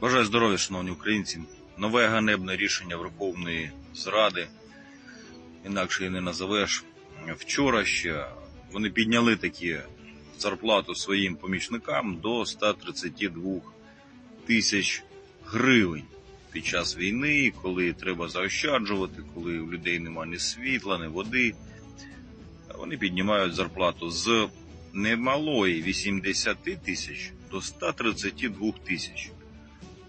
Бажаю здоров'я, шановні українці. Нове ганебне рішення Верховної Зради. Інакше і не назовеш. Вчора ще вони підняли такі зарплату своїм помічникам до 132 тисяч гривень під час війни, коли треба заощаджувати, коли у людей немає ні світла, ні води. Вони піднімають зарплату з немалої 80 тисяч до 132 тисяч.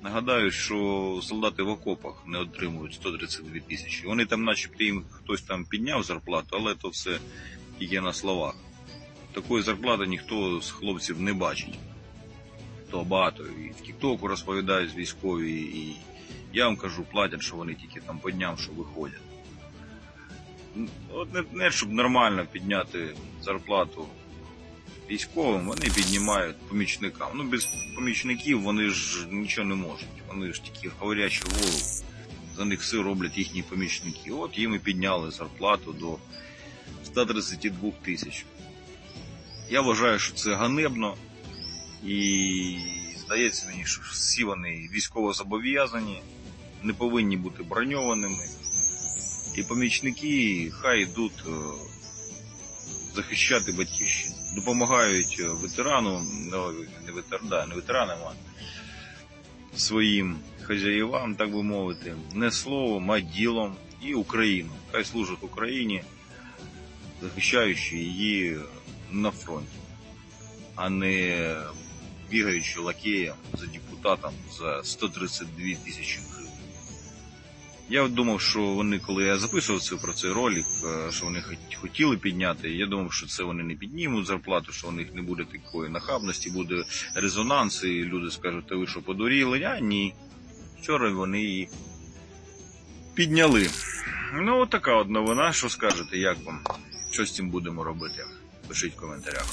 Нагадаю, що солдати в окопах не отримують 132 тисячі. Вони там, начебто, їм хтось там підняв зарплату, але то все тільки на словах. Такої зарплати ніхто з хлопців не бачить. То багато. І в Тіктоку розповідають військові, і я вам кажу, платять, що вони тільки там по дням, що виходять. От не, не щоб нормально підняти зарплату військовим, вони піднімають помічникам. Ну, без помічників вони ж нічого не можуть. Вони ж тільки говорячі голову. За них все роблять їхні помічники. От їм і підняли зарплату до 132 тисяч. Я вважаю, що це ганебно. І здається мені, що всі вони військово зобов'язані, не повинні бути броньованими. І помічники хай йдуть е, захищати батьківщину. Допомагають е, ветерану, ну, не, ветер, да, не ветеранам, а своїм хазяївам, так би мовити, не словом, а ділом і Україну. Хай служать Україні, захищаючи її на фронті, а не бігаючи лакеєм за депутатом за 132 тисячі гривень. Я думав, що вони, коли я записував це про цей ролик, е, що вони хотіли підняти, я думав, що це вони не піднімуть зарплату, що у них не буде такої нахабності, буде резонанс, і люди скажуть, та ви що подуріли? А ні. Вчора вони її підняли. Ну, от така от новина. Що скажете, як вам? Що з цим будемо робити? Пишіть в коментарях.